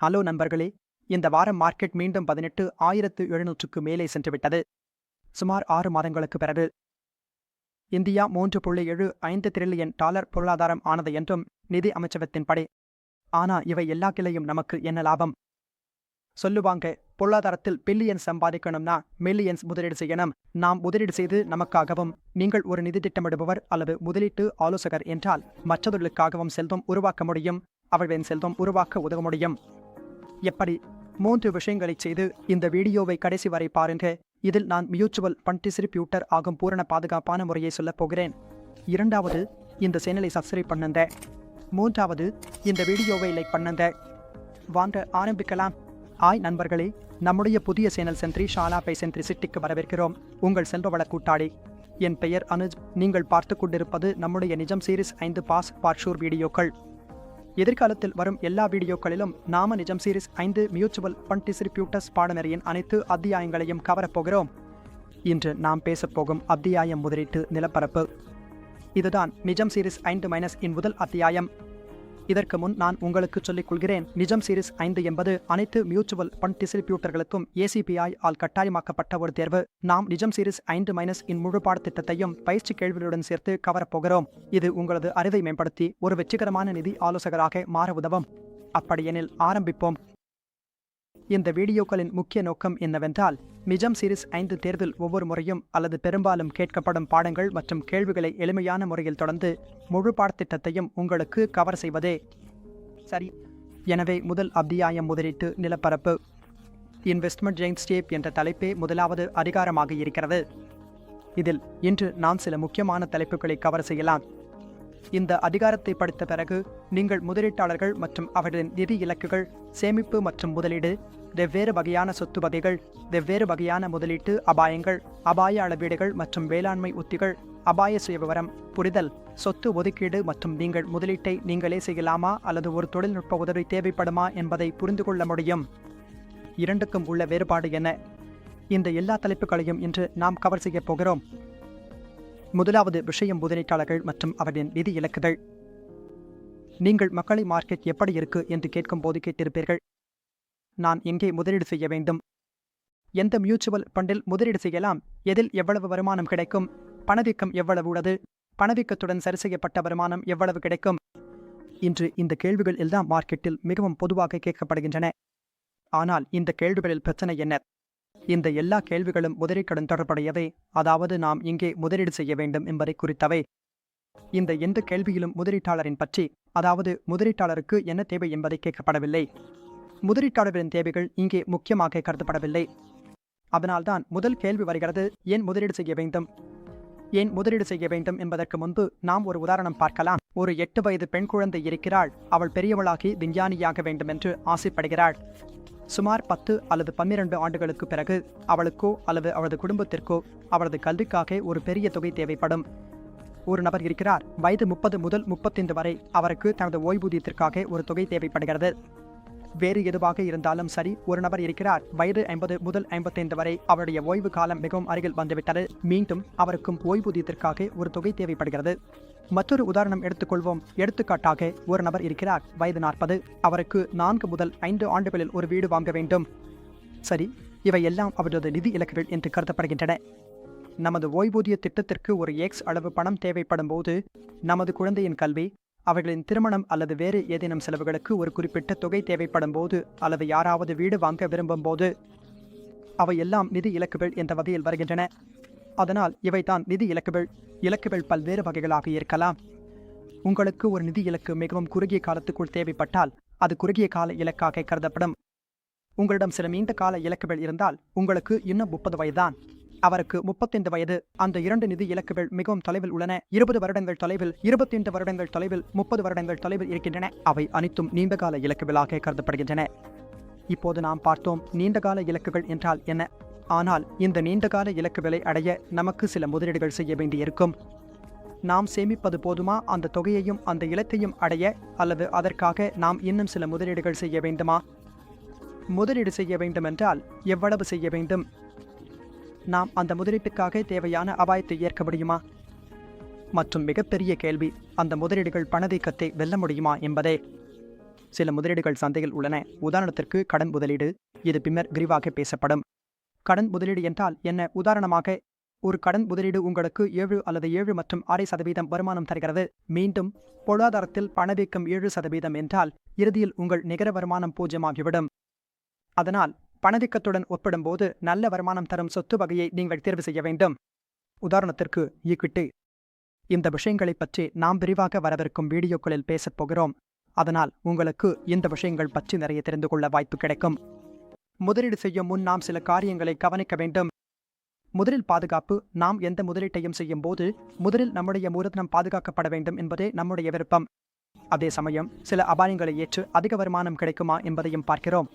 Hello நண்பர்களே இந்த வாரம் மார்க்கெட் மீண்டும் பதினெட்டு ஆயிரத்து எழுநூற்றுக்கு மேலே சென்றுவிட்டது. சுமார் ஆறு மாதங்களுக்கு பிறகு. இந்தியா மூன்று புள்ளி ஏழு ஐந்து டிரில்லியன் டாலர் பொருளாதாரம் ஆனது என்றும் நிதி அமைச்சகத்தின்படி. ஆனா இவை எல்லா கிளையும் நமக்கு என்ன லாபம்? சொல்லுவாங்க பொருளாதாரத்தில் பில்லியன் சம்பாதிக்கணும்னா மில்லியன்ஸ் முதலீடு செய்யணும். நாம் முதலீடு செய்து நமக்காகவும் நீங்கள் ஒரு நிதி திட்டமிடுபவர் அல்லது முதலீட்டு ஆலோசகர் என்றால் மற்றவர்களுக்காகவும் செல்வம் உருவாக்க முடியும் அவர்களின் செல்வம் உருவாக்க உதவ முடியும். எப்படி மூன்று விஷயங்களை செய்து இந்த வீடியோவை கடைசி வரை பாருங்க. இதில் நான் மியூச்சுவல் ஃபண்ட் டிஸ்ட்ரிபியூட்டர் ஆகும் பூரண பாதுகாப்பான முறையை சொல்லப் போகிறேன். இரண்டாவது இந்த சேனலை சப்ஸ்கிரைப் பண்ணுங்க. மூன்றாவது இந்த வீடியோவை லைக் பண்ணுங்க. வாங்க ஆரம்பிக்கலாம். ஆய் நண்பர்களே நம்முடைய புதிய சேனல் சென்ட்ரி ஷாலா பை சென்ட்ரி சிட்டிக்கு வரவேற்கிறோம். உங்கள் செல்வ வள கூட்டாளி. என் பெயர் அனுஜ். நீங்கள் பார்த்து கொண்டிருப்பது நம்முடைய நிஜம் சீரிஸ் ஐந்து பாஸ் பார்ஷூர் வீடியோக்கள். எதிர்காலத்தில் வரும் எல்லா வீடியோக்களிலும் நாம நிஜம் சீரிஸ் ஐந்து மியூச்சுவல் ஃபண்ட் டிஸ்ட்ரிபியூட்டர்ஸ் பாடநெறியின் அனைத்து அத்தியாயங்களையும் கவரப்போகிறோம் இன்று நாம் பேசப்போகும் அத்தியாயம் முதலீட்டு நிலப்பரப்பு. இதுதான் நிஜம் சீரிஸ் ஐந்து மைனஸ் இன் முதல் அத்தியாயம். இதற்கு முன் நான் உங்களுக்கு சொல்லிக் கொள்கிறேன் நிஜம் சீரிஸ் ஐந்து என்பது அனைத்து மியூச்சுவல் ஃபண்ட் டிஸ்ட்ரிபியூட்டர்களுக்கும் ஏசிபிஐ ஆல் கட்டாயமாக்கப்பட்ட ஒரு தேர்வு. நாம் நிஜம் சீரிஸ் ஐந்து மைனஸ் இன் முழு பாடத்திட்டத்தையும் பயிற்சி கேள்விகளுடன் சேர்த்து கவரப்போகிறோம் இது உங்களது அறிவை மேம்படுத்தி ஒரு வெற்றிகரமான நிதி ஆலோசகராக மாற உதவும். அப்படியெனில் ஆரம்பிப்போம். இந்த வீடியோக்களின் முக்கிய நோக்கம் என்னவென்றால் மிஜம் சீரிஸ் ஐந்து தேர்வில் ஒவ்வொரு முறையும் அல்லது பெரும்பாலும் கேட்கப்படும் பாடங்கள் மற்றும் கேள்விகளை எளிமையான முறையில் தொடர்ந்து முழு பாடத்திட்டத்தையும் உங்களுக்கு கவர் செய்வதே. சரி. எனவே முதல் அத்தியாயம் முதலீட்டு நிலப்பரப்பு. இன்வெஸ்ட்மெண்ட் ஜெயின் ஸ்டேப் என்ற தலைப்பே முதலாவது அதிகாரமாக இருக்கிறது. இதில் இன்று நான் சில முக்கியமான தலைப்புகளை கவர் செய்யலாம். இந்த அதிகாரத்தை படித்த பிறகு நீங்கள் முதலீட்டாளர்கள் மற்றும் அவர்களின் நிதி இலக்குகள் சேமிப்பு மற்றும் முதலீடு வெவ்வேறு வகையான சொத்து வகைகள் வெவ்வேறு வகையான முதலீட்டு அபாயங்கள் அபாய அளவீடுகள் மற்றும் வேளாண்மை உத்திகள் அபாய சுயவிவரம் புரிதல் சொத்து ஒதுக்கீடு மற்றும் நீங்கள் முதலீட்டை நீங்களே செய்யலாமா அல்லது ஒரு தொழில்நுட்ப உதவி தேவைப்படுமா என்பதை புரிந்து கொள்ள முடியும். இரண்டுக்கும் உள்ள வேறுபாடு என்ன? இந்த எல்லா தலைப்புகளையும் இன்று நாம் கவர் செய்யப் போகிறோம். முதலாவது விஷயம் முதலீட்டாளர்கள் மற்றும் அவர்களின் நிதி இலக்குகள். நீங்கள் மக்களை மார்க்கெட் எப்படி இருக்கு என்று கேட்கும் போது கேட்டிருப்பீர்கள். நான் எங்கே முதலீடு செய்ய வேண்டும்? எந்த மியூச்சுவல் ஃபண்டில் முதலீடு செய்யலாம்? எதில் எவ்வளவு வருமானம் கிடைக்கும்? பணவீக்கம் எவ்வளவு உள்ளது? பணவீக்கத்துடன் சரி செய்யப்பட்ட வருமானம் எவ்வளவு கிடைக்கும்? இன்று இந்த கேள்விகள் எல்லாம் மார்க்கெட்டில் மிகவும் பொதுவாக கேட்கப்படுகின்றன. ஆனால் இந்த கேள்விகளில் பிரச்சனை என்ன? இந்த எல்லா கேள்விகளும் முதலீட்டுடன் தொடர்புடையவை. அதாவது நாம் இங்கே முதலீடு செய்ய வேண்டும் என்பதை குறித்தவை. இந்த எந்த கேள்வியிலும் முதலீட்டாளரின் பற்றி அதாவது முதலீட்டாளருக்கு என்ன தேவை என்பதை கேட்கப்படவில்லை. முதலீட்டாளர்களின் தேவைகள் இங்கே முக்கியமாக கருதப்படவில்லை. அதனால்தான் முதல் கேள்வி வருகிறது ஏன் முதலீடு செய்ய வேண்டும்? ஏன் முதலீடு செய்ய வேண்டும் என்பதற்கு முன்பு நாம் ஒரு உதாரணம் பார்க்கலாம். ஒரு எட்டு வயது பெண் குழந்தை இருக்கிறாள். அவள் பெரியவளாகி விஞ்ஞானியாக வேண்டும் என்று ஆசைப்படுகிறாள். சுமார் பத்து அல்லது பன்னிரண்டு ஆண்டுகளுக்கு பிறகு அவளுக்கோ அல்லது அவளது குடும்பத்திற்கோ அவளது கல்விக்காக ஒரு பெரிய தொகை தேவைப்படும். ஒரு நபர் இருக்கிறார். வயது முப்பது முதல் முப்பத்தைந்து வரை அவருக்கு தனது ஓய்வூதியத்திற்காக ஒரு தொகை தேவைப்படுகிறது. வேறு எதுவாக இருந்தாலும் சரி ஒரு நபர் இருக்கிறார். வயது ஐம்பது முதல் ஐம்பத்தைந்து வரை அவருடைய ஓய்வு காலம் மிகவும் அருகில் வந்துவிட்டது. மீண்டும் அவருக்கும் ஓய்வூதியத்திற்காக ஒரு தொகை தேவைப்படுகிறது. மற்றொரு உதாரணம் எடுத்துக்கொள்வோம். எடுத்துக்காட்டாக ஒரு நபர் இருக்கிறார். வயது நாற்பது. அவருக்கு நான்கு முதல் ஐந்து ஆண்டுகளில் ஒரு வீடு வாங்க வேண்டும். சரி இவை எல்லாம் அவரது நிதி இலக்குகள் என்று கருதப்படுகின்றன. நமது ஓய்வூதிய திட்டத்திற்கு ஒரு எக்ஸ் அளவு பணம் தேவைப்படும் போது நமது குழந்தையின் கல்வி அவர்களின் திருமணம் அல்லது வேறு ஏதேனும் செலவுகளுக்கு ஒரு குறிப்பிட்ட தொகை தேவைப்படும் போது அல்லது யாராவது வீடு வாங்க விரும்பும் போது அவை எல்லாம் நிதி இலக்குகள் என்ற வகையில் வருகின்றன. அதனால் இவைதான் நிதி இலக்குகள். இலக்குகள் பல்வேறு வகைகளாக இருக்கலாம். உங்களுக்கு ஒரு நிதி இலக்கு மிகவும் குறுகிய காலத்துக்குள் தேவைப்பட்டால் அது குறுகிய கால இலக்காக கருதப்படும். உங்களிடம் சில நீண்ட கால இலக்குகள் இருந்தால் உங்களுக்கு இன்னும் முப்பது வயதுதான். அவருக்கு முப்பத்தைந்து வயது. அந்த இரண்டு நிதி இலக்குகள் மிகவும் தொலைவில் உள்ளன. இருபது வருடங்கள் தொலைவில் இருபத்தைந்து வருடங்கள் தொலைவில் முப்பது வருடங்கள் தொலைவில் இருக்கின்றன. அவை அனைத்தும் நீண்டகால இலக்குகளாக கருதப்படுகின்றன. இப்போது நாம் பார்த்தோம் நீண்டகால இலக்குகள் என்றால் என்ன? ஆனால் இந்த நீண்டகால இலக்குகளை அடைய நமக்கு சில முதலீடுகள் செய்ய வேண்டியிருக்கும். நாம் சேமிப்பது போதுமா? அந்த தொகையையும் அந்த இலக்கையும் அடைய அல்லது அதற்காக நாம் இன்னும் சில முதலீடுகள் செய்ய வேண்டுமா? முதலீடு செய்ய வேண்டுமென்றால் எவ்வளவு செய்ய வேண்டும்? நாம் அந்த முதலீட்டுக்காக தேவையான அபாயத்தை ஏற்க முடியுமா? மற்றும் மிகப்பெரிய கேள்வி அந்த முதலீடுகள் பணவீக்கத்தை வெல்ல முடியுமா என்பதே. சில முதலீடுகள் சந்தையில் உள்ளன. உதாரணத்திற்கு கடன் முதலீடு இது பின்னர் விரிவாக பேசப்படும். கடன் முதலீடு என்றால் என்ன? உதாரணமாக ஒரு கடன் முதலீடு உங்களுக்கு ஏழு அல்லது ஏழு மற்றும் அரை சதவீதம் வருமானம் தருகிறது. மீண்டும் பொருளாதாரத்தில் பணவீக்கம் ஏழு சதவீதம் என்றால் இறுதியில் உங்கள் நிகர வருமானம் பூஜ்யமாகிவிடும் அதனால் பணவீக்கத்துடன் ஒப்பிடும்போது நல்ல வருமானம் தரும் சொத்து வகையை நீங்கள் தேர்வு செய்ய வேண்டும். உதாரணத்திற்கு ஈக்விட்டி. இந்த விஷயங்களைப் பற்றி நாம் விரிவாக வரவிருக்கும் வீடியோக்களில் பேசப் போகிறோம். அதனால் உங்களுக்கு இந்த விஷயங்கள் பற்றி நிறைய தெரிந்து கொள்ள வாய்ப்பு கிடைக்கும். முதலீடு செய்யும் முன் நாம் சில காரியங்களை கவனிக்க வேண்டும். முதலில் பாதுகாப்பு நாம் எந்த முதலீட்டையும் செய்யும் போது முதலில் நம்முடைய மூலதனம் பாதுகாக்கப்பட வேண்டும் என்பதே நம்முடைய விருப்பம். அதே சமயம் சில அபாயங்களை ஏற்று அதிக வருமானம் கிடைக்குமா என்பதையும் பார்க்கிறோம்.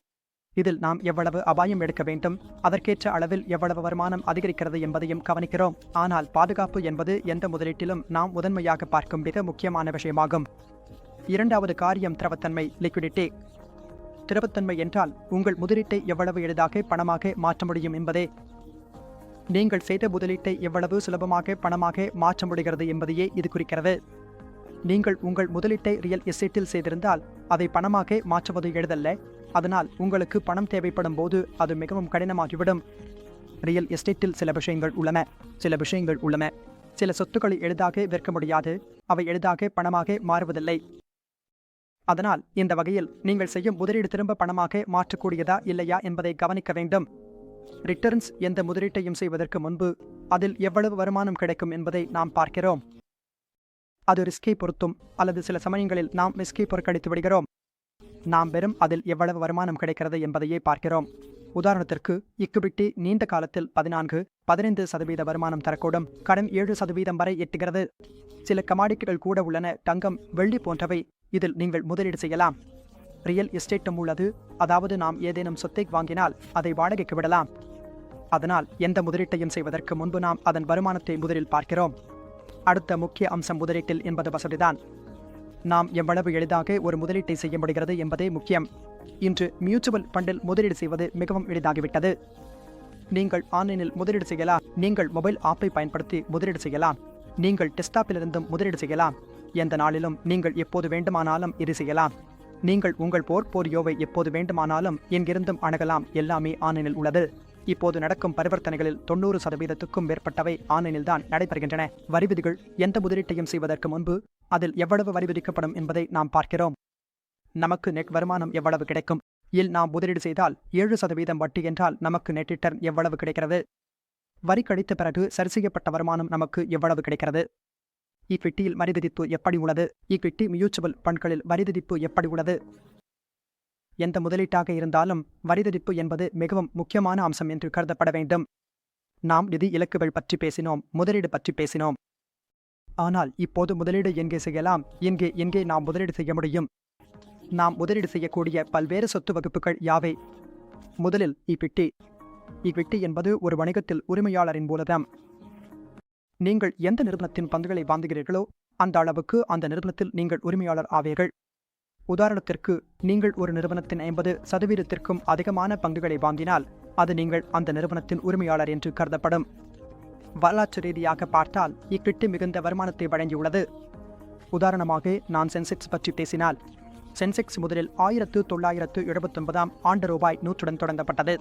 இதில் நாம் எவ்வளவு அபாயம் எடுக்க வேண்டும் அதற்கேற்ற அளவில் எவ்வளவு வருமானம் அதிகரிக்கிறது என்பதையும் கவனிக்கிறோம். ஆனால் பாதுகாப்பு என்பது எந்த முதலீட்டிலும் நாம் முதன்மையாக பார்க்கும் மிக முக்கியமான விஷயமாகும். இரண்டாவது காரியம் திரவத்தன்மை லிக்விடிட்டி திரவத்தன்மை என்றால் உங்கள் முதலீட்டை எவ்வளவு எளிதாக பணமாக மாற்ற முடியும் என்பதே. நீங்கள் செய்த முதலீட்டை எவ்வளவு சுலபமாக பணமாக மாற்ற முடிகிறது என்பதையே இது குறிக்கிறது. நீங்கள் உங்கள் முதலீட்டை ரியல் எஸ்டேட்டில் செய்திருந்தால் அதை பணமாக மாற்றுவது எளிதல்ல. அதனால் உங்களுக்கு பணம் தேவைப்படும் போது அது மிகவும் கடினமாகிவிடும். ரியல் எஸ்டேட்டில் சில விஷயங்கள் உள்ளன. சில விஷயங்கள் உள்ளன. சில சொத்துக்களை எளிதாக விற்க முடியாது. அவை எளிதாக பணமாக மாறுவதில்லை. அதனால் இந்த வகையில் நீங்கள் செய்யும் முதலீடு திரும்ப பணமாக மாற்றக்கூடியதா இல்லையா என்பதை கவனிக்க வேண்டும். ரிட்டர்ன்ஸ் எந்த முதலீட்டையும் செய்வதற்கு முன்பு அதில் எவ்வளவு வருமானம் கிடைக்கும் என்பதை நாம் பார்க்கிறோம். அது ரிஸ்கை பொறுத்தும் அல்லது சில சமயங்களில் நாம் ரிஸ்கை புறக்கணித்து விடுகிறோம். நாம் வெறும் அதில் எவ்வளவு வருமானம் கிடைக்கிறது என்பதையே பார்க்கிறோம். உதாரணத்திற்கு இக்குபிட்டி நீண்ட காலத்தில் பதினான்கு பதினைந்து சதவீத வருமானம் தரக்கூடும் கடன் ஏழு சதவீதம் வரை எட்டுகிறது. சில கமாடிட்டிகள் கூட உள்ளன தங்கம் வெள்ளி போன்றவை இதில் நீங்கள் முதலீடு செய்யலாம். ரியல் எஸ்டேட்டும் உள்ளது. அதாவது நாம் ஏதேனும் சொத்தை வாங்கினால் அதை வாடகைக்கு விடலாம். அதனால் எந்த முதலீட்டையும் செய்வதற்கு முன்பு நாம் அதன் வருமானத்தை முதலில் பார்க்கிறோம். அடுத்த முக்கிய அம்சம் முதலீட்டில் என்பது வசதிதான். நாம் எவ்வளவு எளிதாக ஒரு முதலீட்டை செய்ய முடிகிறது என்பதே முக்கியம். இன்று மியூச்சுவல் ஃபண்டில் முதலீடு செய்வது மிகவும் எளிதாகிவிட்டது. நீங்கள் ஆன்லைனில் முதலீடு செய்யலாம். நீங்கள் மொபைல் ஆப்பை பயன்படுத்தி முதலீடு செய்யலாம். நீங்கள் டெஸ்க்டாப்பிலிருந்தும் முதலீடு செய்யலாம். எந்த நாளிலும் நீங்கள் எப்போது வேண்டுமானாலும் இது செய்யலாம். நீங்கள் உங்கள் போர் போரியோவை எப்போது வேண்டுமானாலும் எங்கிருந்தும் அணுகலாம். எல்லாமே ஆன்லைனில் உள்ளது. இப்போது நடக்கும் பரிவர்த்தனைகளில் தொண்ணூறு சதவீதத்துக்கும் மேற்பட்டவை ஆன்லைனில் தான் நடைபெறுகின்றன. வரி விதிகள் எந்த முதலீட்டையும் செய்வதற்கு முன்பு அதில் எவ்வளவு வரி விதிக்கப்படும் என்பதை நாம் பார்க்கிறோம். நமக்கு நெட் வருமானம் எவ்வளவு கிடைக்கும்? இல் நாம் முதலீடு செய்தால் ஏழு சதவீதம் வட்டி என்றால் நமக்கு நெட் ரிட்டர்ன் எவ்வளவு கிடைக்கிறது? வரி கழித்த பிறகு சரி செய்யப்பட்ட வருமானம் நமக்கு எவ்வளவு கிடைக்கிறது? ஈக்விட்டியில் வரிவிதிப்பு எப்படி உள்ளது? ஈக்விட்டி மியூச்சுவல் ஃபண்ட்களில் வரிவிதிப்பு எப்படி உள்ளது? எந்த முதலீட்டாக இருந்தாலும் வரிவிதிப்பு என்பது மிகவும் முக்கியமான அம்சம் என்று கருதப்பட வேண்டும். நாம் நிதி இலக்குகள் பற்றி பேசினோம் முதலீடு பற்றி பேசினோம். ஆனால் இப்போது முதலீடு எங்கே செய்யலாம்? எங்கே எங்கே நாம் முதலீடு செய்ய முடியும்? நாம் முதலீடு செய்யக்கூடிய பல்வேறு சொத்து வகுப்புகள் யாவை? முதலில் ஈக்விட்டி ஈக்விட்டி என்பது ஒரு வணிகத்தில் உரிமையாளரின் மூலதம் நீங்கள் எந்த நிறுவனத்தின் பங்குகளை வாங்குகிறீர்களோ அந்த அளவுக்கு அந்த நிறுவனத்தில் நீங்கள் உரிமையாளர் ஆவீர்கள். உதாரணத்திற்கு நீங்கள் ஒரு நிறுவனத்தின் ஐம்பது சதவீதத்திற்கும் அதிகமான பங்குகளை வாங்கினால் அது நீங்கள் அந்த நிறுவனத்தின் உரிமையாளர் என்று கருதப்படும். வரலாற்று ரீதியாக பார்த்தால் இக்கிட்டு மிகுந்த வருமானத்தை வழங்கியுள்ளது. உதாரணமாக நான் சென்செக்ஸ் பற்றி பேசினால் சென்செக்ஸ் முதலில் ஆயிரத்து தொள்ளாயிரத்து எழுபத்தொன்பதாம் ஆண்டு ரூபாய் நூற்றுடன் தொடங்கப்பட்டது.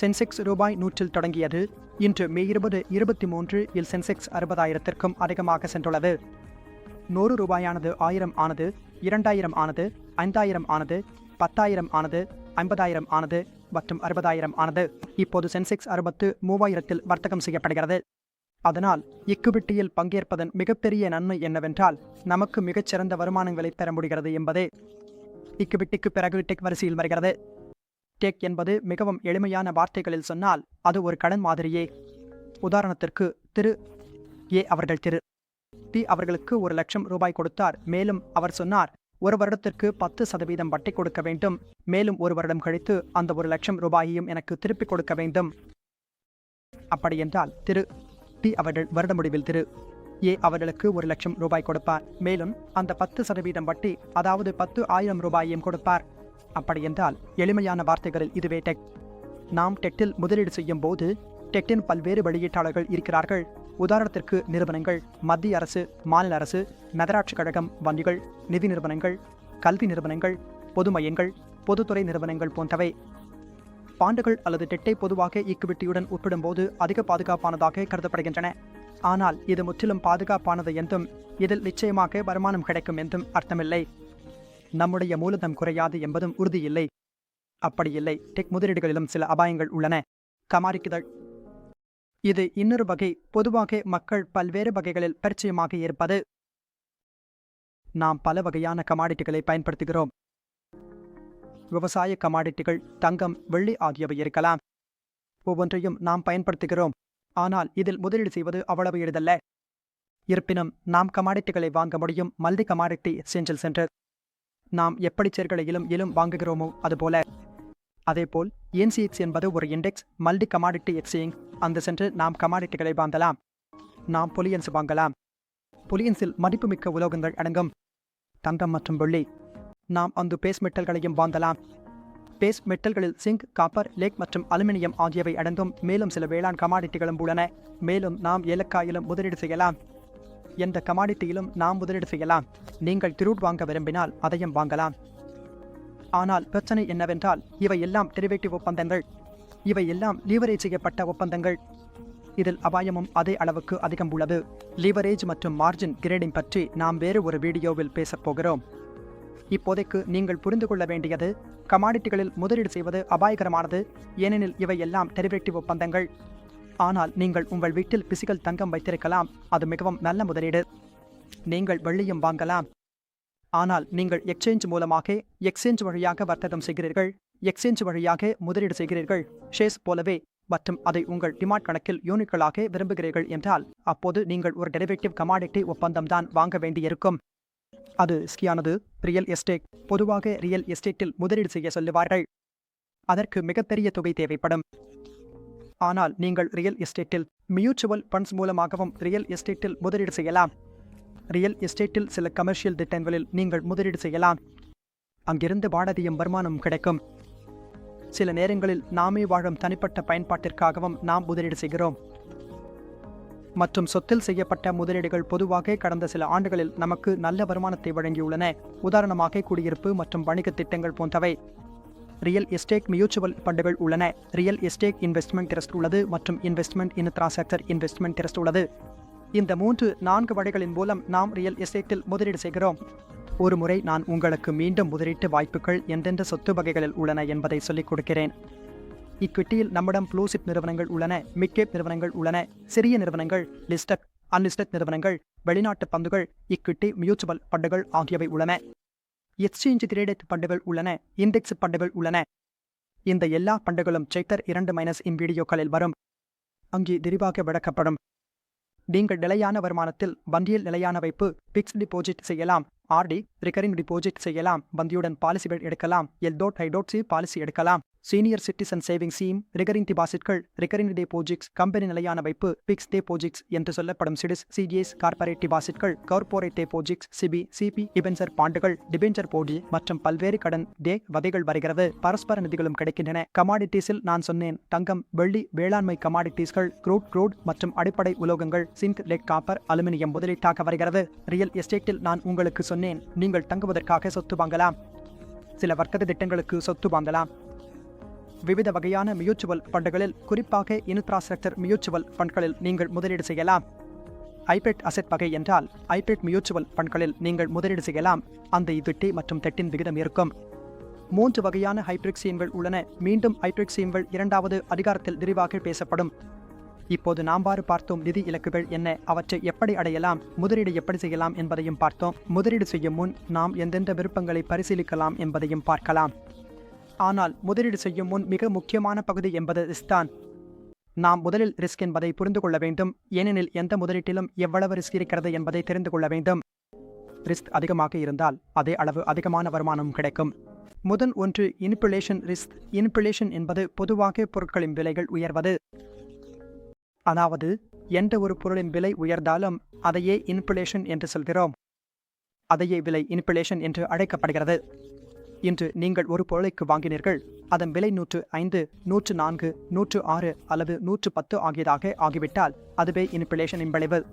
சென்செக்ஸ் ரூபாய் நூற்றில் தொடங்கியது. இன்று மே இருபது இருபத்தி மூன்று இல் சென்செக்ஸ் அறுபதாயிரத்திற்கும் அதிகமாக சென்றுள்ளது. நூறு ரூபாயானது ஆயிரம் ஆனது இரண்டாயிரம் ஆனது ஐந்தாயிரம் ஆனது பத்தாயிரம் ஆனது ஐம்பதாயிரம் ஆனது மற்றும் அறுபதாயிரம் ஆனது. இப்போது சென்செக்ஸ் அறுபத்து மூவாயிரத்தில் வர்த்தகம் செய்யப்படுகிறது. அதனால் இக்குவிட்டியில் பங்கேற்பதன் மிகப்பெரிய நன்மை என்னவென்றால் நமக்கு மிகச்சிறந்த வருமானங்களை பெற முடிகிறது என்பதே. இக்குவிட்டிக்கு பிறகு டெக் வரிசையில் வருகிறது. டேக் என்பது மிகவும் எளிமையான வார்த்தைகளில் சொன்னால் அது ஒரு கடன் மாதிரியே. உதாரணத்திற்கு திரு. ஏ. அவர்கள் திரு. டி அவர்களுக்கு ஒரு லட்சம் ரூபாய் கொடுத்தார். மேலும் அவர் சொன்னார் ஒரு வருடத்திற்கு பத்து சதவீதம் வட்டி கொடுக்க வேண்டும். மேலும் ஒரு வருடம் கழித்து அந்த ஒரு லட்சம் ரூபாயையும் எனக்கு திருப்பிக் கொடுக்க வேண்டும். அப்படியென்றால் திரு. டி அவர்கள் வருட முடிவில் திரு. ஏ. அவர்களுக்கு ஒரு லட்சம் ரூபாய் கொடுப்பார். மேலும் அந்த பத்து சதவீதம் வட்டி அதாவது பத்து ஆயிரம் ரூபாயையும் கொடுப்பார். அப்படியென்றால் எளிமையான வார்த்தைகளில் இதுவே டெக். நாம் டெட்டில் முதலீடு செய்யும் போது டெட்டின் பல்வேறு வெளியீட்டாளர்கள் இருக்கிறார்கள். உதாரணத்திற்கு நிறுவனங்கள் மத்திய அரசு மாநில அரசு நகராட்சி கழகம் வங்கிகள் நிதி நிறுவனங்கள் கல்வி நிறுவனங்கள் பொது மையங்கள் பொதுத்துறை நிறுவனங்கள் போன்றவை. பாண்டுகள் அல்லது டெட்டை பொதுவாக ஈக்குவிட்டியுடன் ஒப்பிடும்போது அதிக பாதுகாப்பானதாக கருதப்படுகின்றன. ஆனால் இது முற்றிலும் பாதுகாப்பானது என்றும் இதில் நிச்சயமாக வருமானம் கிடைக்கும் என்றும் அர்த்தமில்லை. நம்முடைய மூலதனம் குறையாது என்பதும் உறுதியில்லை. அப்படி இல்லை. டெக் முதலீடுகளிலும் சில அபாயங்கள் உள்ளன. கமாரிக்குதல். இது இன்னொரு வகை. பொதுவாக மக்கள் பல்வேறு வகைகளில் பரிச்சயமாக இருப்பது. நாம் பல வகையான கமாடிட்டிகளை பயன்படுத்துகிறோம். விவசாய கமாடிட்டிகள் தங்கம் வெள்ளி ஆகியவை இருக்கலாம். ஒவ்வொன்றையும் நாம் பயன்படுத்துகிறோம். ஆனால் இதில் முதலீடு செய்வது அவ்வளவு எளிதல்ல. இருப்பினும் நாம் கமாடிட்டிகளை வாங்க முடியும். மல்டி கமாடிட்டி எக்ஸ்சேஞ்சில் சென்று நாம் எப்படி சேர்களையிலும் இலும் வாங்குகிறோமோ அதுபோல. அதேபோல் என்சிஎக்ஸ் என்பது ஒரு இண்டெக்ஸ் மல்டி கமாடிட்டி எக்ஸ்சேஞ்ச் அந்த சென்று நாம் கமாடிட்டிகளை வாங்கலாம். நாம் புலியன்ஸ் வாங்கலாம். புலியன்ஸில் மதிப்புமிக்க உலோகங்கள் அடங்கும். தங்கம் மற்றும் வெள்ளி. நாம் அந்த பேஸ் மெட்டல்களையும் வாங்கலாம். பேஸ் மெட்டல்களில் சிங்க் காப்பர் லேக் மற்றும் அலுமினியம் ஆகியவை அடங்கும். மேலும் சில வேளாண் கமாடிட்டிகளும் உள்ளன. மேலும் நாம் ஏலக்காயிலும் முதலீடு செய்யலாம். எந்த கமாடிட்டியிலும் நாம் முதலீடு செய்யலாம். நீங்கள் திருட் வாங்க விரும்பினால் அதையும் வாங்கலாம். ஆனால் பிரச்சனை என்னவென்றால் இவை எல்லாம் டெரிவேட்டிவ் ஒப்பந்தங்கள். இவை எல்லாம் லீவரேஜ் செய்யப்பட்ட ஒப்பந்தங்கள். இதில் அபாயமும் அதே அளவுக்கு அதிகம் உள்ளது. லீவரேஜ் மற்றும் மார்ஜின் கிரேடிங் பற்றி நாம் வேறு ஒரு வீடியோவில் பேசப் போகிறோம். இப்போதைக்கு நீங்கள் புரிந்து கொள்ள வேண்டியது கமாடிட்டிகளில் முதலீடு செய்வது அபாயகரமானது. ஏனெனில் இவை எல்லாம் டெரிவேட்டிவ் ஒப்பந்தங்கள். ஆனால் நீங்கள் உங்கள் வீட்டில் பிசிக்கல் தங்கம் வைத்திருக்கலாம். அது மிகவும் நல்ல முதலீடு. நீங்கள் வெள்ளியும் வாங்கலாம். ஆனால் நீங்கள் எக்ஸ்சேஞ்ச் மூலமாக எக்ஸ்சேஞ்ச் வழியாக வர்த்தகம் செய்கிறீர்கள். எக்ஸ்சேஞ்ச் வழியாக முதலீடு செய்கிறீர்கள். ஷேர்ஸ் போலவே. மற்றும் அதை உங்கள் டிமாண்ட் கணக்கில் யூனிட்களாக விரும்புகிறீர்கள் என்றால் அப்போது நீங்கள் ஒரு டெரிவேட்டிவ் கமாடிட்டி ஒப்பந்தம் தான் வாங்க வேண்டியிருக்கும். அது ஸ்கியானது ரியல் எஸ்டேட் பொதுவாக ரியல் எஸ்டேட்டில் முதலீடு செய்ய சொல்லுவார்கள். அதற்கு மிகப்பெரிய தொகை தேவைப்படும். ஆனால் நீங்கள் ரியல் எஸ்டேட்டில் மியூச்சுவல் ஃபண்ட்ஸ் மூலமாகவும் ரியல் எஸ்டேட்டில் முதலீடு செய்யலாம். ரியல் எஸ்டேட்டில் சில கமர்ஷியல் திட்டங்களில் நீங்கள் முதலீடு செய்யலாம். அங்கிருந்து வாடகையும் வருமானம் கிடைக்கும். சில நேரங்களில் நாமே வாழும் தனிப்பட்ட பயன்பாட்டிற்காகவும் நாம் முதலீடு செய்கிறோம். மற்றும் சொத்தில் செய்யப்பட்ட முதலீடுகள் பொதுவாக கடந்த சில ஆண்டுகளில் நமக்கு நல்ல வருமானத்தை வழங்கியுள்ளன. உதாரணமாக குடியிருப்பு மற்றும் வணிக திட்டங்கள் போன்றவை. ரியல் எஸ்டேட் மியூச்சுவல் ஃபண்டுகள் உள்ளன. ரியல் எஸ்டேட் இன்வெஸ்ட்மெண்ட் ட்ரஸ்ட் உள்ளது மற்றும் இன்வெஸ்ட்மெண்ட் இன்ஃப்ராஸ்ட்ரக்சர் இன்வெஸ்ட்மெண்ட் ட்ரஸ்ட் உள்ளது. இந்த மூன்று நான்கு வழிகளின் மூலம் நாம் ரியல் எஸ்டேட்டில் முதலீடு செய்கிறோம். ஒரு முறை நான் உங்களுக்கு மீண்டும் முதலீட்டு வாய்ப்புகள் எந்தெந்த சொத்து வகைகளில் உள்ளன என்பதை சொல்லிக் கொடுக்கிறேன். இக்விட்டியில் நம்மிடம் ப்ளூசிப் நிறுவனங்கள் உள்ளன மிட்கேப் நிறுவனங்கள் உள்ளன சிறிய நிறுவனங்கள் லிஸ்டப் அன்லிஸ்டட் நிறுவனங்கள் வெளிநாட்டு பந்துகள் இக்விட்டி மியூச்சுவல் ஃபண்டுகள் ஆகியவை உள்ளன. எக்ஸ்சேஞ்ச் கிரேடட் பண்டுகள் உள்ளன இண்டெக்ஸ் பண்டுகள் உள்ளன. இந்த எல்லா பண்டுகளும் செக்டர் இரண்டு மைனஸ் இன் வீடியோக்களில் வரும். அங்கே விரிவாக விளக்கப்படும். நீங்கள் நிலையான வருமானத்தில் வங்கியில் நிலையான வைப்பு பிக்ஸ்ட் டிபாசிட் செய்யலாம். ஆர்டி ரிகரிங் டிபாசிட் செய்யலாம். வங்கியுடன் பாலிசி எடுக்கலாம். எல்டோட் ஹைடோட் சி பாலிசி எடுக்கலாம். Senior citizen saving scheme recurring டிபாசிட்கள் recurring deposits company நிலையான வைப்பு பிக்ஸ் டெபாசிட்ஸ் என்று சொல்லப்படும் CDs CDS corporate டிபாசிட்கள் corporate deposits CP CP debenture பாண்டுகள் debenture போடி மற்றும் பல்வேறு கடன் டே வகைகள் வருகிறது. பரஸ்பர நிதிகளும் கிடைக்கின்றன. கமாடிட்டிஸில் நான் சொன்னேன். தங்கம் வெள்ளி வேளாண்மை கமாடிட்டிஸ்கள் க்ரூட் க்ரூட் மற்றும் அடிப்படை உலோகங்கள் சிங்க் லெக் காப்பர் அலுமினியம் முதலீட்டாக வருகிறது. ரியல் எஸ்டேட்டில் நான் உங்களுக்கு சொன்னேன். நீங்கள் தங்குவதற்காக சொத்து வாங்கலாம். சில வர்த்தக திட்டங்களுக்கு சொத்து வாங்கலாம். விவித வகையான மியூச்சுவல் ஃபண்டுகளில் குறிப்பாக இன்ஃப்ராஸ்ட்ரக்சர் மியூச்சுவல் ஃபண்ட்களில் நீங்கள் முதலீடு செய்யலாம். ஐபெட் அசெட் வகை என்றால் ஐபெட் மியூச்சுவல் ஃபண்ட்களில் நீங்கள் முதலீடு செய்யலாம். அந்த இதுட்டி மற்றும் தெட்டின் விகிதம் இருக்கும். மூன்று வகையான ஹைப்ரிக் உள்ளன. மீண்டும் ஹைப்ரிக் இரண்டாவது அதிகாரத்தில் விரிவாக பேசப்படும். இப்போது நாம் பாரு பார்த்தோம் நிதி இலக்குகள் என்ன அவற்றை எப்படி அடையலாம் முதலீடு எப்படி செய்யலாம் என்பதையும் பார்த்தோம். முதலீடு செய்யும் முன் நாம் எந்தெந்த விருப்பங்களை பரிசீலிக்கலாம் என்பதையும் பார்க்கலாம். ஆனால் முதலீடு செய்யும் முன் மிக முக்கியமான பகுதி என்பது ரிஸ்க் தான். நாம் முதலில் ரிஸ்க் என்பதை புரிந்து கொள்ள வேண்டும். ஏனெனில் எந்த முதலீட்டிலும் எவ்வளவு ரிஸ்க் இருக்கிறது என்பதை தெரிந்து கொள்ள வேண்டும். ரிஸ்க் அதிகமாக இருந்தால் அதே அளவு அதிகமான வருமானம் கிடைக்கும். முதல் ஒன்று இன்ஃபிளேஷன் ரிஸ்க் இன்ஃபிளேஷன் என்பது பொதுவாக பொருட்களின் விலைகள் உயர்வது. அதாவது எந்த ஒரு பொருளின் விலை உயர்ந்தாலும் அதையே இன்ஃபிளேஷன் என்று சொல்கிறோம். அதையே விலை இன்ஃபிளேஷன் என்று அழைக்கப்படுகிறது. இன்று நீங்கள் ஒரு பொருளைக்கு வாங்கினீர்கள். அதன் விலை நூற்று ஐந்து நூற்று நான்கு நூற்று ஆறு அல்லது நூற்று பத்து ஆகியதாக ஆகிவிட்டால் அதுவே இன்ஃபிளேஷன் விளைவு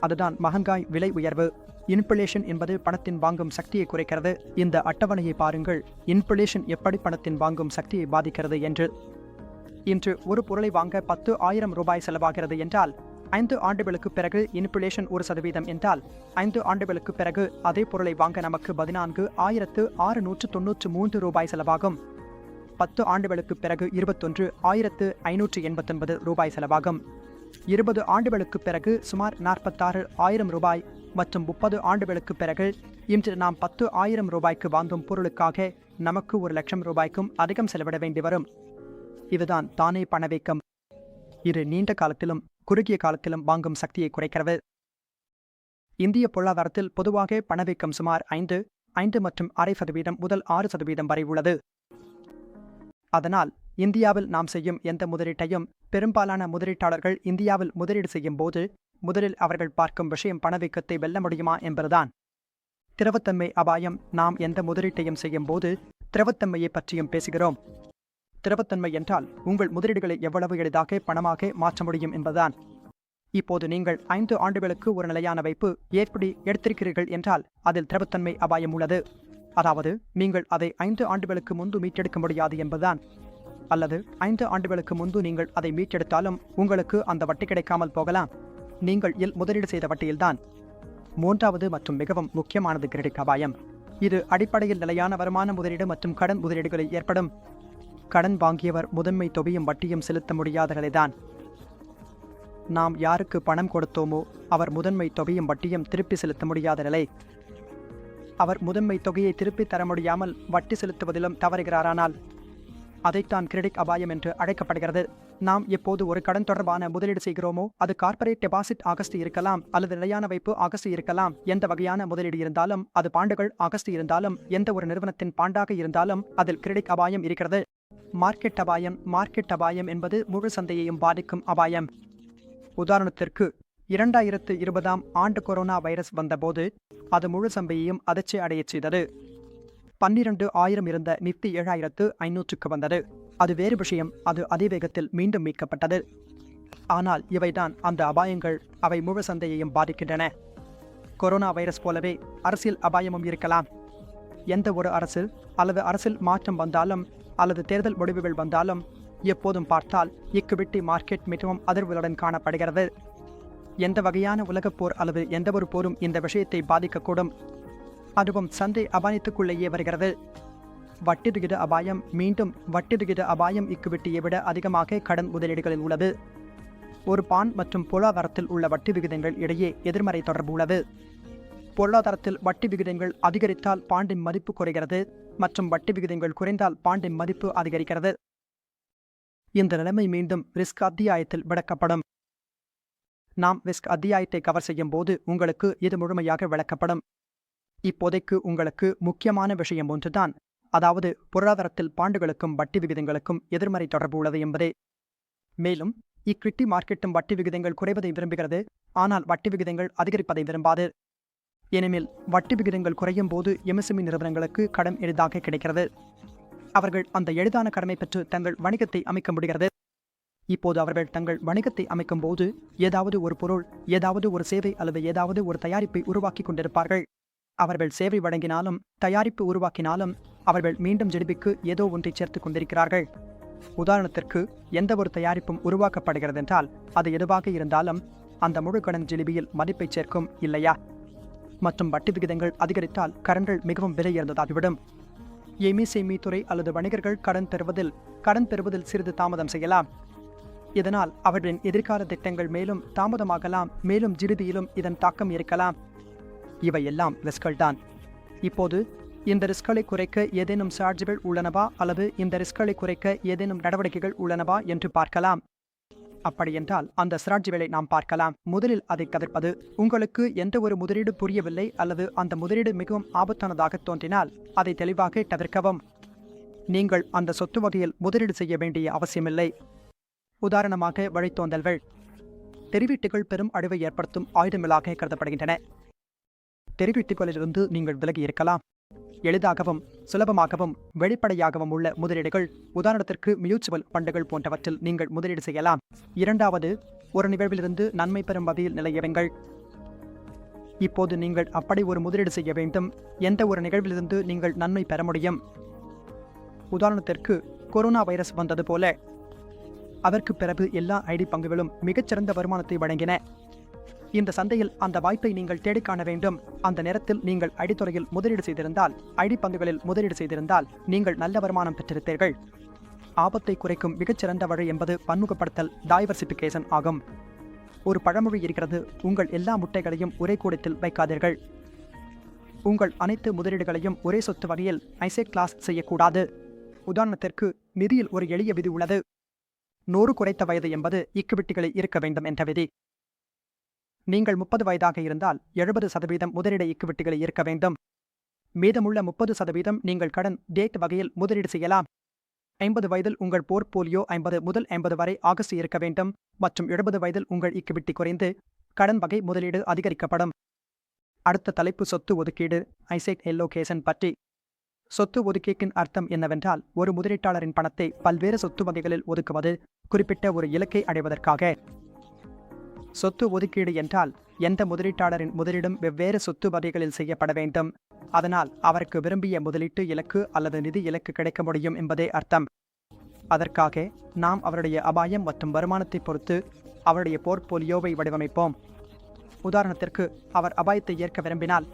அதுதான் மகங்காய் விலை உயர்வு. இன்ஃபிளேஷன் என்பது பணத்தின் வாங்கும் சக்தியை குறைக்கிறது. இந்த அட்டவணையை பாருங்கள். இன்ஃபிளேஷன் எப்படி பணத்தின் வாங்கும் சக்தியை பாதிக்கிறது என்று. இன்று ஒரு பொருளை வாங்க பத்து ஆயிரம் ரூபாய் செலவாகிறது என்றால் ஐந்து ஆண்டுகளுக்கு பிறகு இன்ஃபிளேஷன் ஒரு சதவீதம் என்றால் ஐந்து ஆண்டுகளுக்கு பிறகு அதே பொருளை வாங்க நமக்கு பதினான்கு ஆயிரத்து ஆறு நூற்று தொன்னூற்று மூன்று ரூபாய் செலவாகும். பத்து ஆண்டுகளுக்கு பிறகு இருபத்தொன்று ஆயிரத்து ஐநூற்று எண்பத்தொன்பது ரூபாய் செலவாகும். இருபது ஆண்டுகளுக்கு பிறகு சுமார் நாற்பத்தாறு ஆயிரம் ரூபாய் மற்றும் முப்பது ஆண்டுகளுக்கு பிறகு இன்று நாம் பத்து ஆயிரம் ரூபாய்க்கு வாங்கும் பொருளுக்காக நமக்கு ஒரு லட்சம் ரூபாய்க்கும் அதிகம் செலவிட வேண்டி வரும் இதுதான் தானே பணவீக்கம் இது நீண்ட காலத்திலும் குறுகிய காலத்திலும் வாங்கும் சக்தியை குறைக்கிறது. இந்திய பொருளாதாரத்தில் பொதுவாக பணவீக்கம் சுமார் ஐந்து ஐந்து மற்றும் அரை சதவீதம் முதல் ஆறு சதவீதம் வரை உள்ளது. அதனால் இந்தியாவில் நாம் செய்யும் எந்த முதலீட்டையும் பெரும்பாலான முதலீட்டாளர்கள் இந்தியாவில் முதலீடு செய்யும் போது முதலில் அவர்கள் பார்க்கும் விஷயம் பணவீக்கத்தை வெல்ல முடியுமா என்பதுதான். திரவத்தன்மை அபாயம். நாம் எந்த முதலீட்டையும் செய்யும் போது திரவத்தன்மையை பற்றியும் பேசுகிறோம். திரவத்தன்மை என்றால் உங்கள் முதலீடுகளை எவ்வளவு எளிதாக பணமாக மாற்ற முடியும் என்பதுதான். இப்போது நீங்கள் ஐந்து ஆண்டுகளுக்கு ஒரு நிலையான வைப்பு ஏற்படி எடுத்திருக்கிறீர்கள் என்றால் அதில் திரவத்தன்மை அபாயம் உள்ளது. அதாவது நீங்கள் அதை ஐந்து ஆண்டுகளுக்கு முன்பு மீட்டெடுக்க முடியாது என்பதுதான். அல்லது ஐந்து ஆண்டுகளுக்கு முன்பு நீங்கள் அதை மீட்டெடுத்தாலும் உங்களுக்கு அந்த வட்டி கிடைக்காமல் போகலாம். நீங்கள் இல் முதலீடு செய்த வட்டியில்தான். மூன்றாவது மற்றும் மிகவும் முக்கியமானது கிரெடிட் அபாயம். இது அடிப்படையில் நிலையான வருமான முதலீடு மற்றும் கடன் முதலீடுகளில் ஏற்படும். கடன் வாங்கியவர் முதன்மை தொகையும் வட்டியும் செலுத்த முடியாதவர்களைதான். நாம் யாருக்கு பணம் கொடுத்தோமோ அவர் முதன்மை தொகையும் வட்டியும் திருப்பி செலுத்த முடியாத நிலை. அவர் முதன்மை தொகையை திருப்பி தர முடியாமல் வட்டி செலுத்துவதிலும் தவறுகிறாரானால் அதைத்தான் கிரெடிட் அபாயம் என்று அழைக்கப்படுகிறது. நாம் எப்போது ஒரு கடன் தொடர்பான முதலீடு செய்கிறோமோ அது கார்ப்பரேட் டெபாசிட் ஆகஸ்ட் இருக்கலாம் அல்லது நிலையான வைப்பு ஆகஸ்ட் இருக்கலாம். எந்த வகையான முதலீடு இருந்தாலும் அது பாண்டுகள் ஆகஸ்ட் இருந்தாலும் எந்த ஒரு நிறுவனத்தின் பாண்டாக இருந்தாலும் அதில் கிரெடிட் அபாயம் இருக்கிறது. மார்க்கெட் அபாயம் மார்க்கெட் அபாயம் என்பது முழு சந்தையையும் பாதிக்கும் அபாயம். உதாரணத்திற்கு இரண்டாயிரத்து இருபதாம் ஆண்டு கொரோனா வைரஸ் வந்தபோது அது முழு சந்தையையும் அதிர்ச்சி அடையச் செய்தது. பன்னிரண்டு ஆயிரம் இருந்த நிப்தி ஏழாயிரத்து ஐநூற்றுக்கு வந்தது. அது வேறு விஷயம் அது அதிவேகத்தில் மீண்டும் மீட்கப்பட்டது. ஆனால் இவைதான் அந்த அபாயங்கள் அவை முழு சந்தையையும் பாதிக்கின்றன. கொரோனா வைரஸ் போலவே அரசியல் அபாயமும் இருக்கலாம். எந்த ஒரு அரசு அல்லது அரசில் மாற்றம் வந்தாலும் அல்லது தேர்தல் முடிவுகள் வந்தாலும் எப்போதும் பார்த்தால் இக்குவிட்டி மார்க்கெட் மிகவும் அதிர்வுகளுடன் காணப்படுகிறது. எந்த வகையான உலகப் போர் அல்லது எந்த ஒரு போரும் இந்த விஷயத்தை பாதிக்கக்கூடும். அதுவும் சந்தை அபாயத்துக்குள்ளேயே வருகிறது. வட்டி விகித அபாயம் மீண்டும் வட்டி விகித அபாயம் இக்குவிட்டியை விட அதிகமாக கடன் முதலீடுகளில் உள்ளது. ஒரு பான் மற்றும் பொருளாதாரத்தில் உள்ள வட்டி விகிதங்கள் இடையே எதிர்மறை தொடர்பு உள்ளது. பொருளாதாரத்தில் வட்டி விகிதங்கள் அதிகரித்தால் பாண்டின் மதிப்பு குறைகிறது மற்றும் வட்டி விகிதங்கள் குறைந்தால் பாண்டின் மதிப்பு அதிகரிக்கிறது. இந்த நிலைமை மீண்டும் ரிஸ்க் அத்தியாயத்தில் விளக்கப்படும். நாம் ரிஸ்க் அத்தியாயத்தை கவர் செய்யும் போது உங்களுக்கு இது முழுமையாக விளக்கப்படும். இப்போதைக்கு உங்களுக்கு முக்கியமான விஷயம் ஒன்றுதான் அதாவது பொருளாதாரத்தில் பாண்டுகளுக்கும் வட்டி விகிதங்களுக்கும் எதிர்மறை தொடர்பு உள்ளது என்பதே. மேலும் இக்விட்டி மார்க்கெட்டும் வட்டி விகிதங்கள் குறைவதை விரும்புகிறது ஆனால் வட்டி விகிதங்கள் அதிகரிப்பதை விரும்பாது. ஏனெனில் வட்டி விகிதங்கள் குறையும் போது எம்எஸ்எம்இ நிறுவனங்களுக்கு கடன் எளிதாக கிடைக்கிறது. அவர்கள் அந்த எளிதான கடமை பெற்று தங்கள் வணிகத்தை அமைக்க முடிகிறது. இப்போது அவர்கள் தங்கள் வணிகத்தை அமைக்கும் போது ஏதாவது ஒரு பொருள் ஏதாவது ஒரு சேவை அல்லது ஏதாவது ஒரு தயாரிப்பை உருவாக்கி கொண்டிருப்பார்கள். அவர்கள் சேவை வழங்கினாலும் தயாரிப்பு உருவாக்கினாலும் அவர்கள் மீண்டும் ஜெடிபிக்கு ஏதோ ஒன்றை சேர்த்துக் கொண்டிருக்கிறார்கள். உதாரணத்திற்கு எந்த ஒரு தயாரிப்பும் உருவாக்கப்படுகிறது என்றால் அது எதுவாக இருந்தாலும் அந்த முழு கடன் ஜிலிபியில் மதிப்பை சேர்க்கும் இல்லையா? மற்றும் வட்டி விகிதங்கள் அதிகரித்தால் கடன்கள் மிகவும் விலை உயர்ந்ததாகிவிடும். எமிசெமி துறை அல்லது வணிகர்கள் கடன் பெறுவதில் கடன் பெறுவதில் சிறிது தாமதம் செய்யலாம். இதனால் அவர்களின் எதிர்கால திட்டங்கள் மேலும் தாமதமாகலாம் மேலும் ஜிடிபியிலும் இதன் தாக்கம் இருக்கலாம் இவையெல்லாம் ரிஸ்கள் தான். இப்போது இந்த ரிஸ்களை குறைக்க ஏதேனும் சார்ஜுகள் உள்ளனவா அல்லது இந்த ரிஸ்களை குறைக்க ஏதேனும் நடவடிக்கைகள் உள்ளனவா என்று பார்க்கலாம். அப்படியென்றால் அந்த சிராட்சிகளை நாம் பார்க்கலாம். முதலில் அதை தவிர்ப்பது உங்களுக்கு எந்த ஒரு முதலீடு புரியவில்லை அல்லது அந்த முதலீடு மிகவும் ஆபத்தானதாக தோன்றினால் அதை தெளிவாக தவிர்க்கவும். நீங்கள் அந்த சொத்து வகையில் முதலீடு செய்ய வேண்டிய அவசியமில்லை. உதாரணமாக வழித்தோந்தல்கள் தெரிவீட்டுகள் பெரும் அழிவை ஏற்படுத்தும் ஆயுதங்களாக கருதப்படுகின்றன. தெரிவீட்டுகளிலிருந்து நீங்கள் விலகி இருக்கலாம். எளிதாகவும் சுலபமாகவும் வெளிப்படையாகவும் உள்ள முதலீடுகள் உதாரணத்திற்கு மியூச்சுவல் ஃபண்டுகள் போன்றவற்றில் நீங்கள் முதலீடு செய்யலாம். இரண்டாவது ஒரு நிகழ்விலிருந்து நன்மை பெறும் வகையில் நிலையவங்கள் இப்போது நீங்கள் அப்படி ஒரு முதலீடு செய்ய வேண்டும். எந்த ஒரு நிகழ்விலிருந்து நீங்கள் நன்மை பெற முடியும்? உதாரணத்திற்கு கொரோனா வைரஸ் வந்தது போல. அதற்கு பிறகு எல்லா ஐடி பங்குகளும் மிகச்சிறந்த வருமானத்தை வழங்கின. இந்த சந்தையில் அந்த வாய்ப்பை நீங்கள் தேடிக்காண வேண்டும். அந்த நேரத்தில் நீங்கள் அடித்துறையில் முதலீடு செய்திருந்தால் அடிப்பந்துகளில் முதலீடு செய்திருந்தால் நீங்கள் நல்ல வருமானம் பெற்றிருத்தீர்கள். ஆபத்தை குறைக்கும் மிகச்சிறந்த வழி என்பது பன்முகப்படுத்தல் டைவர்சிபிகேஷன் ஆகும். ஒரு பழமொழி இருக்கிறது உங்கள் எல்லா முட்டைகளையும் ஒரே கூடத்தில் வைக்காதீர்கள். உங்கள் அனைத்து முதலீடுகளையும் ஒரே சொத்து வகையில் ஐசேக் கிளாஸ் செய்யக்கூடாது. உதாரணத்திற்கு நிதியில் ஒரு எளிய விதி உள்ளது. நூறு குறைத்த வயது என்பது இக்குவிட்டிகளில் இருக்க வேண்டும் என்ற விதி. நீங்கள் முப்பது வயதாக இருந்தால் எழுபது சதவீதம் முதலீடு இக்குவிட்டிகளில் இருக்க வேண்டும். மீதமுள்ள முப்பது சதவீதம் நீங்கள் கடன் டேட் வகையில் முதலீடு செய்யலாம். ஐம்பது வயதில் உங்கள் போர்ட்போலியோ ஐம்பது முதல் ஐம்பது வரை ஆகஸ்ட் இருக்க வேண்டும். மற்றும் எழுபது வயதில் உங்கள் இக்குவிட்டி குறைந்து கடன் வகை முதலீடு அதிகரிக்கப்படும். அடுத்த தலைப்பு சொத்து ஒதுக்கீடு ஐசேக் எல்லோகேசன் பற்றி. சொத்து ஒதுக்கீட்டின் அர்த்தம் என்னவென்றால் ஒரு முதலீட்டாளரின் பணத்தை பல்வேறு சொத்து வகைகளில் ஒதுக்குவது குறிப்பிட்ட ஒரு இலக்கை அடைவதற்காக. சொத்து ஒதுக்கீடு என்றால் எந்த முதலீட்டாளரின் முதலீடும் வெவ்வேறு சொத்து வகைகளில் செய்யப்பட வேண்டும். அதனால் அவருக்கு விரும்பிய முதலீட்டு இலக்கு அல்லது நிதி இலக்கு கிடைக்க முடியும் என்பதே அர்த்தம். அதற்காக நாம் அவருடைய அபாயம் மற்றும் வருமானத்தை பொறுத்து அவருடைய போர்ட்போலியோவை வடிவமைப்போம். உதாரணத்திற்கு அவர் அபாயத்தை ஏற்க விரும்பினால்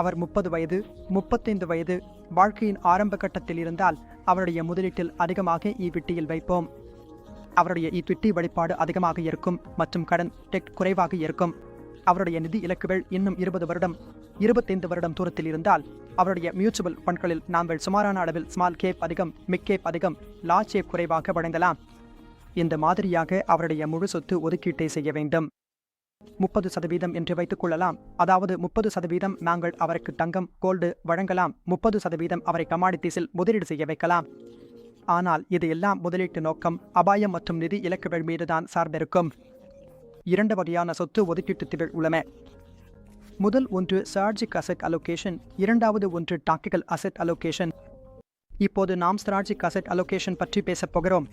அவர் முப்பது வயது முப்பத்தைந்து வயது வாழ்க்கையின் ஆரம்ப கட்டத்தில் இருந்தால் அவருடைய முதலீட்டில் அதிகமாக ஈவிட்டியில் வைப்போம். அவருடைய ஈக்விட்டி வெளிப்பாடு அதிகமாக இருக்கும் மற்றும் கடன் டெக் குறைவாக இருக்கும். அவருடைய நிதி இலக்குகள் இன்னும் இருபது வருடம் இருபத்தைந்து வருடம் தூரத்தில் இருந்தால் அவருடைய மியூச்சுவல் ஃபண்ட்களில் நாங்கள் சுமாரான அளவில் ஸ்மால் கேப் அதிகம் மிக் கேப் அதிகம் லார்ஜ் கேப் குறைவாக வழங்கலாம். இந்த மாதிரியாக அவருடைய முழு சொத்து ஒதுக்கீட்டை செய்ய வேண்டும். முப்பது சதவீதம் என்று வைத்துக் கொள்ளலாம். அதாவது முப்பது சதவீதம் நாங்கள் அவருக்கு தங்கம் கோல்டு வழங்கலாம். முப்பது சதவீதம் அவரை கமாடிட்டிஸில் முதலீடு செய்ய வைக்கலாம். ஆனால் இது எல்லாம் முதலீட்டு நோக்கம் அபாயம் மற்றும் நிதி இலக்குகள் மீதுதான் சார்ந்திருக்கும். இரண்டு வகையான சொத்து ஒதுக்கீட்டு திகழ் உள்ளன. முதல் ஒன்று சார்ஜிக் அசெட் அலோகேஷன் இரண்டாவது ஒன்று டாக்டிக்கல் அசெட் அலோகேஷன் இப்போது நாம் ஸ்ட்ராட்ஜிக் அசெட் அலோகேஷன் பற்றி பேசப் போகிறோம்.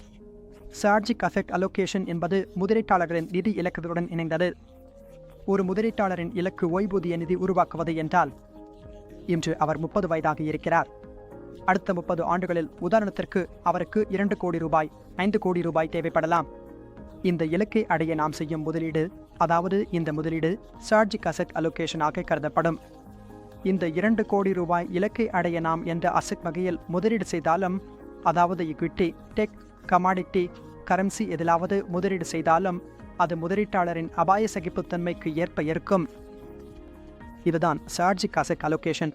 ஸ்ட்ராட்ஜிக் அசெட் அலோகேஷன் என்பது முதலீட்டாளர்களின் நிதி இலக்குகளுடன் இணைந்தது. ஒரு முதலீட்டாளரின் இலக்கு ஓய்வூதிய நிதி உருவாக்குவது என்றால் இன்று அவர் முப்பது வயதாக இருக்கிறார். அடுத்த முப்பது ஆண்டுகளில் உதாரணத்திற்கு அவருக்கு இரண்டு கோடி ரூபாய் ஐந்து கோடி ரூபாய் தேவைப்படலாம். இந்த இலக்கை அடைய நாம் செய்யும் முதலீடு அதாவது இந்த முதலீடு சார்ஜிக் அசெட் அலோகேஷனாக கருதப்படும். இந்த இரண்டு கோடி ரூபாய் இலக்கை அடைய நாம் என்ற அசெட் வகையில் முதலீடு செய்தாலும் அதாவது இக்விட்டி டெக் கமாடிட்டி கரன்சி எதிலாவது முதலீடு செய்தாலும் அது முதலீட்டாளரின் அபாய சகிப்புத்தன்மைக்கு ஏற்ப இருக்கும். இதுதான் சார்ஜிக் அசெட் அலோகேஷன்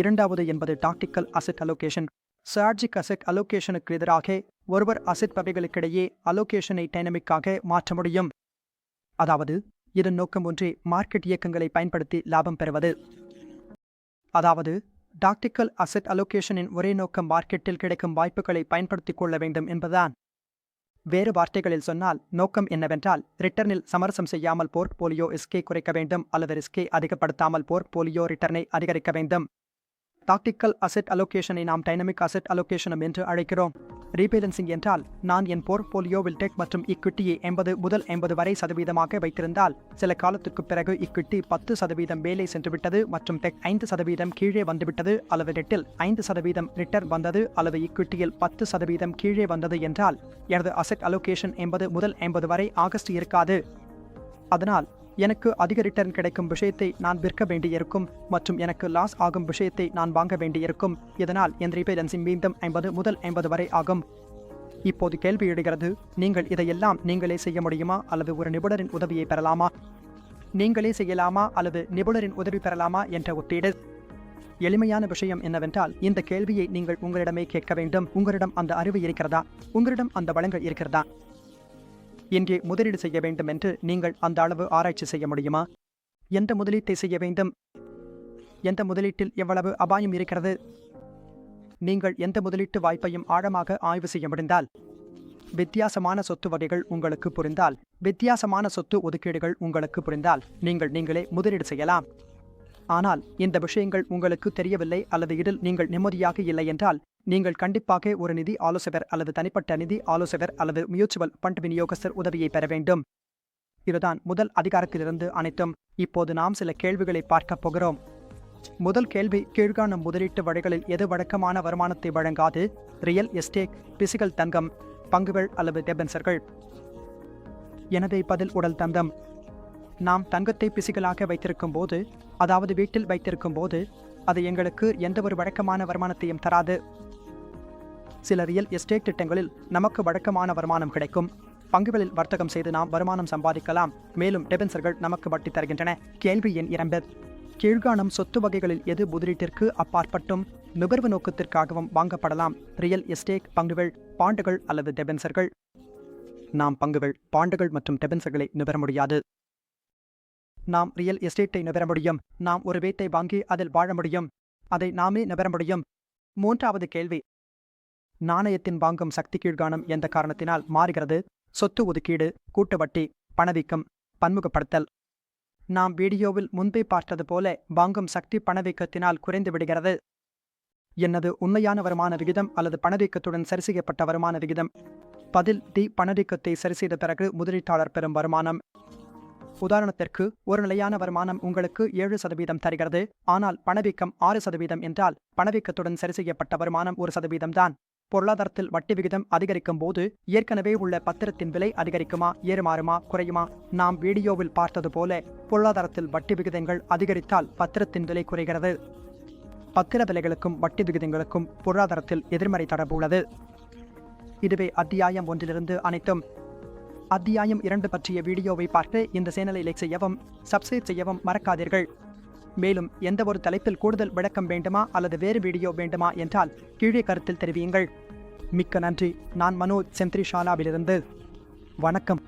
இரண்டாவது என்பது tactical asset allocation strategic asset அலோகேஷனுக்கு எதிராக ஒருவர் அசெட் வகைகளுக்கிடையே அலோகேஷனை டைனமிக்காக மாற்ற முடியும். அதாவது இதன் நோக்கம் ஒன்றே மார்க்கெட் இயக்கங்களை பயன்படுத்தி லாபம் பெறுவது. அதாவது டாக்டிக்கல் அசெட் அலோகேஷனின் ஒரே நோக்கம் மார்க்கெட்டில் கிடைக்கும் வாய்ப்புகளை பயன்படுத்திக் கொள்ள வேண்டும் என்பதுதான். வேறு வார்த்தைகளில் சொன்னால் நோக்கம் என்னவென்றால் ரிட்டர்னில் சமரசம் செய்யாமல் போர்ட்போலியோ ரிஸ்கை குறைக்க வேண்டும் அல்லது ரிஸ்கை அதிகப்படுத்தாமல் போர்ட்போலியோ ரிட்டர்னை அதிகரிக்க வேண்டும். டாக்டிக்கல் அசெட் அலோகேஷனை நாம் டைனமிக் அசெட் அலோகேஷனும் என்று அழைக்கிறோம். ரீபேலன்சிங் என்றால் நான் என் போர்ட்போலியோவில் டெக் மற்றும் இக்விட்டியை எண்பது முதல் எண்பது வரை சதவீதமாக வைத்திருந்தால் சில காலத்திற்கு பிறகு இக்விட்டி பத்து சதவீதம் மேலே சென்றுவிட்டது மற்றும் டெக் ஐந்து சதவீதம் கீழே வந்துவிட்டது அல்லது டெட்டில் ஐந்து சதவீதம் ரிட்டர்ன் வந்தது அல்லது இக்விட்டியில் பத்து சதவீதம் கீழே வந்தது என்றால் எனது அசெட் அலோகேஷன் எண்பது முதல் எண்பது வரை ஆகஸ்ட் இருக்காது. அதனால் எனக்கு அதிக ரிட்டர்ன் கிடைக்கும் விஷயத்தை நான் விற்க வேண்டியிருக்கும் மற்றும் எனக்கு லாஸ் ஆகும் விஷயத்தை நான் வாங்க வேண்டியிருக்கும். இதனால் என் ரீபேலன்சி மீண்டும் ஐம்பது முதல் ஐம்பது வரை ஆகும். இப்போது கேள்வி எழுகிறது நீங்கள் இதையெல்லாம் நீங்களே செய்ய முடியுமா? அல்லது ஒரு நிபுணரின் உதவியை பெறலாமா? நீங்களே செய்யலாமா? அல்லது நிபுணரின் உதவி பெறலாமா? என்ற ஒத்தீடு எளிமையான விஷயம் என்னவென்றால் இந்த கேள்வியை நீங்கள் உங்களிடமே கேட்க வேண்டும். உங்களிடம் அந்த அறிவு இருக்கிறதா? உங்களிடம் அந்த வளங்கள் இருக்கிறதா? இங்கே முதலீடு செய்ய வேண்டும் என்று நீங்கள் அந்த அளவு ஆராய்ச்சி செய்ய முடியுமா? எந்த முதலீட்டை செய்ய வேண்டும்? எந்த முதலீட்டில் எவ்வளவு அபாயம் இருக்கிறது? நீங்கள் எந்த முதலீட்டு வாய்ப்பையும் ஆழமாக ஆய்வு செய்ய முடிந்தால் வித்தியாசமான சொத்து வகைகள் உங்களுக்கு புரிந்தால் வித்தியாசமான சொத்து ஒதுக்கீடுகள் உங்களுக்கு புரிந்தால் நீங்கள் நீங்களே முதலீடு செய்யலாம். ஆனால் இந்த விஷயங்கள் உங்களுக்கு தெரியவில்லை அல்லது இதில் நீங்கள் நிம்மதியாக இல்லை என்றால் நீங்கள் கண்டிப்பாக ஒரு நிதி ஆலோசகர் அல்லது தனிப்பட்ட நிதி ஆலோசகர் அல்லது மியூச்சுவல் ஃபண்ட் விநியோகஸ்தர் உதவியை பெற வேண்டும். இதுதான் முதல் அதிகாரத்திலிருந்து அனைத்தும். இப்போது நாம் சில கேள்விகளை பார்க்கப் போகிறோம். முதல் கேள்வி கீழ்காணும் முதலீட்டு வழிகளில் எது வழக்கமான வருமானத்தை வழங்காது? ரியல் எஸ்டேட் பிசிகல் தங்கம் பங்குகள் அல்லது டெபென்சர்கள். எனவே பதில் உடல் தந்தம் நாம் தங்கத்தை பிசிகலாக வைத்திருக்கும் போது அதாவது வீட்டில் வைத்திருக்கும் போது அது எங்களுக்கு எந்த ஒரு வழக்கமான வருமானத்தையும் தராது. சில ரியல் எஸ்டேட் திட்டங்களில் நமக்கு வழக்கமான வருமானம் கிடைக்கும். பங்குகளில் வர்த்தகம் செய்து நாம் வருமானம் சம்பாதிக்கலாம். மேலும் டெபென்சர்கள் நமக்கு வட்டி தருகின்றன. கேள்வி எண் இரண்டு. கீழ்காணும் சொத்து வகைகளில் எது முதலீட்டிற்கு அப்பாற்பட்டும்? நுகர்வு நோக்கத்திற்காகவும் வாங்கப்படலாம். ரியல் எஸ்டேட் பங்குகள் பாண்டுகள் அல்லது டெபென்சர்கள் நாம் பங்குகள் பாண்டுகள் மற்றும் டெபென்சர்களை நுகர முடியாது. நாம் ரியல் எஸ்டேட்டை நுகர முடியும். நாம் ஒரு வீட்டை வாங்கி அதில் வாழ முடியும். அதை நாமே நுகர முடியும். மூன்றாவது கேள்வி. நாணயத்தின் வாங்கும் சக்தி கீழ்காணும் எந்த காரணத்தினால் மாறுகிறது. சொத்து ஒதுக்கீடு கூட்டு வட்டி பணவீக்கம் பன்முகப்படுத்தல். நாம் வீடியோவில் முன்பே பார்த்தது போல வாங்கும் சக்தி பணவீக்கத்தினால் குறைந்து விடுகிறது. என்னது உண்மையான வருமான விகிதம் அல்லது பணவீக்கத்துடன் சரி செய்யப்பட்ட வருமான விகிதம்? பதில் டி பணவீக்கத்தை சரி செய்த பிறகு முதலீட்டாளர் பெறும் வருமானம். உதாரணத்திற்கு ஒரு நிலையான வருமானம் உங்களுக்கு ஏழு சதவீதம் தருகிறது. ஆனால் பணவீக்கம் ஆறு சதவீதம் என்றால் பணவீக்கத்துடன் சரி செய்யப்பட்ட வருமானம் ஒரு சதவீதம் தான் பொருளாதாரத்தில் வட்டி விகிதம் அதிகரிக்கும் போது ஏற்கனவே உள்ள பத்திரத்தின் விலை அதிகரிக்குமா ஏறுமாறுமா குறையுமா? நாம் வீடியோவில் பார்த்தது போல பொருளாதாரத்தில் வட்டி விகிதங்கள் அதிகரித்தால் பத்திரத்தின் விலை குறைகிறது. பத்திர விலைகளுக்கும் வட்டி விகிதங்களுக்கும் பொருளாதாரத்தில் எதிர்மறை தொடர்பு உள்ளது. இதுவே அத்தியாயம் ஒன்றிலிருந்து அனைத்தும். அத்தியாயம் இரண்டு பற்றிய வீடியோவை பார்த்து இந்த சேனலை லைக் செய்யவும் சப்ஸ்கிரைப் செய்யவும் மறக்காதீர்கள். மேலும் எந்த ஒரு தலைப்பில் கூடுதல் விளக்கம் வேண்டுமா அல்லது வேறு வீடியோ வேண்டுமா என்றால் கீழே கருத்தில் தெரிவியுங்கள். மிக்க நன்றி. நான் மனோஜ் செந்திரிஷாலாவிலிருந்து வணக்கம்.